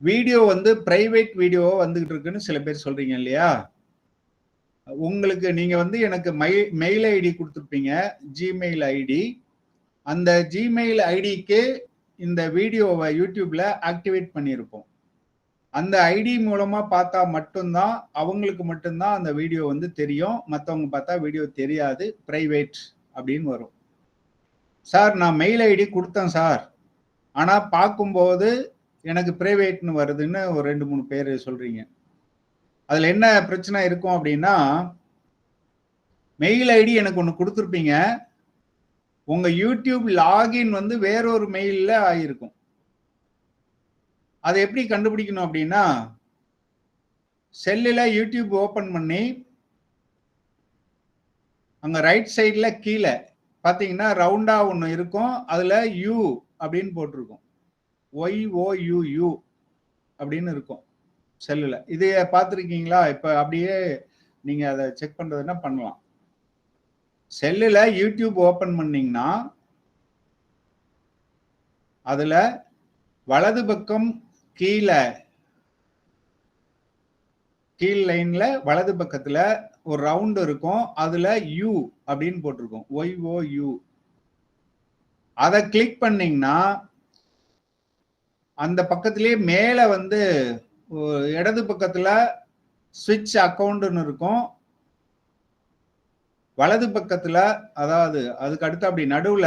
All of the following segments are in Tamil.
வீடியோ வந்து பிரைவேட் வீடியோவாக வந்துகிட்டு இருக்குன்னு சில பேர் சொல்றீங்க இல்லையா? உங்களுக்கு நீங்க வந்து எனக்கு மை மெயில் ஐடி கொடுத்துருப்பீங்க ஜிமெயில் ஐடி அந்த ஜிமெயில் ஐடிக்கு இந்த வீடியோவை யூடியூப்ல ஆக்டிவேட் பண்ணியிருப்போம். அந்த ஐடி மூலமா பார்த்தா மட்டும்தான் அவங்களுக்கு மட்டும்தான் அந்த வீடியோ வந்து தெரியும். மற்றவங்க பார்த்தா வீடியோ தெரியாது பிரைவேட் அப்படின்னு வரும். சார் நான் மெயில் ஐடி கொடுத்தேன் சார். ஆனால் பார்க்கும்போது எனக்கு பிரைவேட்னு வருதுன்னு ஒரு ரெண்டு மூணு பேர் சொல்றீங்க. அதில் என்ன பிரச்சனை இருக்கும் அப்படின்னா மெயில் ஐடி எனக்கு ஒன்று கொடுத்துருப்பீங்க. உங்கள் யூடியூப் லாகின் வந்து வேறொரு மெயிலில் ஆகியிருக்கும் அதை எப்படி கண்டுபிடிக்கணும் அப்படின்னா செல்லில் யூடியூப் ஓப்பன் பண்ணி அங்கே ரைட் சைடில் கீழே பார்த்தீங்கன்னா ரவுண்டாக ஒன்று இருக்கும். அதில் யூ அப்படின்னு போட்டிருக்கும். ஒய் அப்படின்னு இருக்கும் செல்லில். இது பார்த்துருக்கீங்களா? இப்போ அப்படியே நீங்கள் அதை செக் பண்ணுறதுன்னா பண்ணலாம். செல்லில் யூடியூப் ஓப்பன் பண்ணிங்கன்னா அதில் வலது பக்கம் கீழே கீழ் லைனில் வலது பக்கத்தில் ஒரு ரவுண்ட் இருக்கும். அதில் யூ அப்படின்னு போட்டிருக்கும். ஒய்ஓ யூ அதை கிளிக் பண்ணிங்கன்னா அந்த பக்கத்திலேயே மேல வந்து இடது பக்கத்துல ஸ்விட்ச் அக்கௌண்ட்னு இருக்கும். வலது பக்கத்துல அதாவது அதுக்கு அடுத்து அப்படி நடுவுல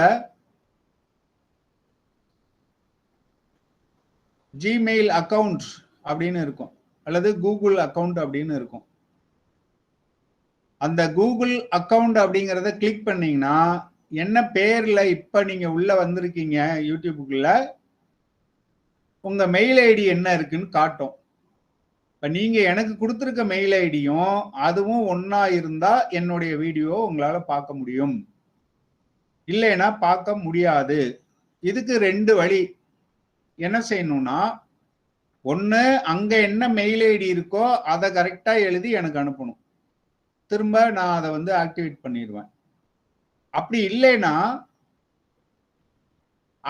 ஜிமெயில் அக்கவுண்ட் அப்படின்னு இருக்கும். அல்லது கூகுள் அக்கவுண்ட் அப்படின்னு இருக்கும். அந்த கூகுள் அக்கவுண்ட் அப்படிங்கிறத கிளிக் பண்ணீங்கன்னா என்ன பேர்ல இப்ப நீங்க உள்ள வந்திருக்கீங்க யூடியூபுக்குள்ள? உங்க மெயில் ஐடி என்ன இருக்குன்னு காட்டும். இப்ப நீங்க எனக்கு கொடுத்துருக்க மெயில் ஐடியும் அதுவும் ஒன்னா இருந்தா என்னுடைய வீடியோ உங்களால பார்க்க முடியும். இல்லைன்னா பார்க்க முடியாது. இதுக்கு ரெண்டு வழி. என்ன செய்யணும்னா ஒன்று அங்க என்ன மெயில் ஐடி இருக்கோ அதை கரெக்டா எழுதி எனக்கு அனுப்பணும். திரும்ப நான் அதை வந்து ஆக்டிவேட் பண்ணிடுவேன். அப்படி இல்லைன்னா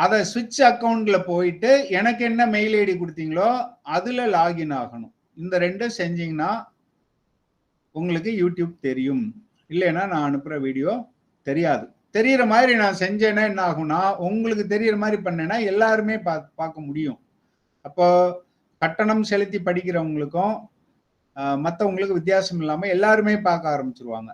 அதை சுவிட்ச் அக்கௌண்ட்ல போயிட்டு எனக்கு என்ன மெயில் ஐடி கொடுத்தீங்களோ அதுல லாகின் ஆகணும். இந்த ரெண்டும் செஞ்சீங்கன்னா உங்களுக்கு யூடியூப் தெரியும். இல்லைன்னா நான் அனுப்புற வீடியோ தெரியாது. தெரியற மாதிரி நான் செஞ்சேன்னா என்ன ஆகும்னா உங்களுக்கு தெரியற மாதிரி பண்ணேன்னா எல்லாருமே பா பார்க்க முடியும். அப்போ கட்டணம் செலுத்தி படிக்கிறவங்களுக்கும் மற்றவங்களுக்கு வித்தியாசம் இல்லாமல் எல்லாருமே பார்க்க ஆரம்பிச்சிருவாங்க.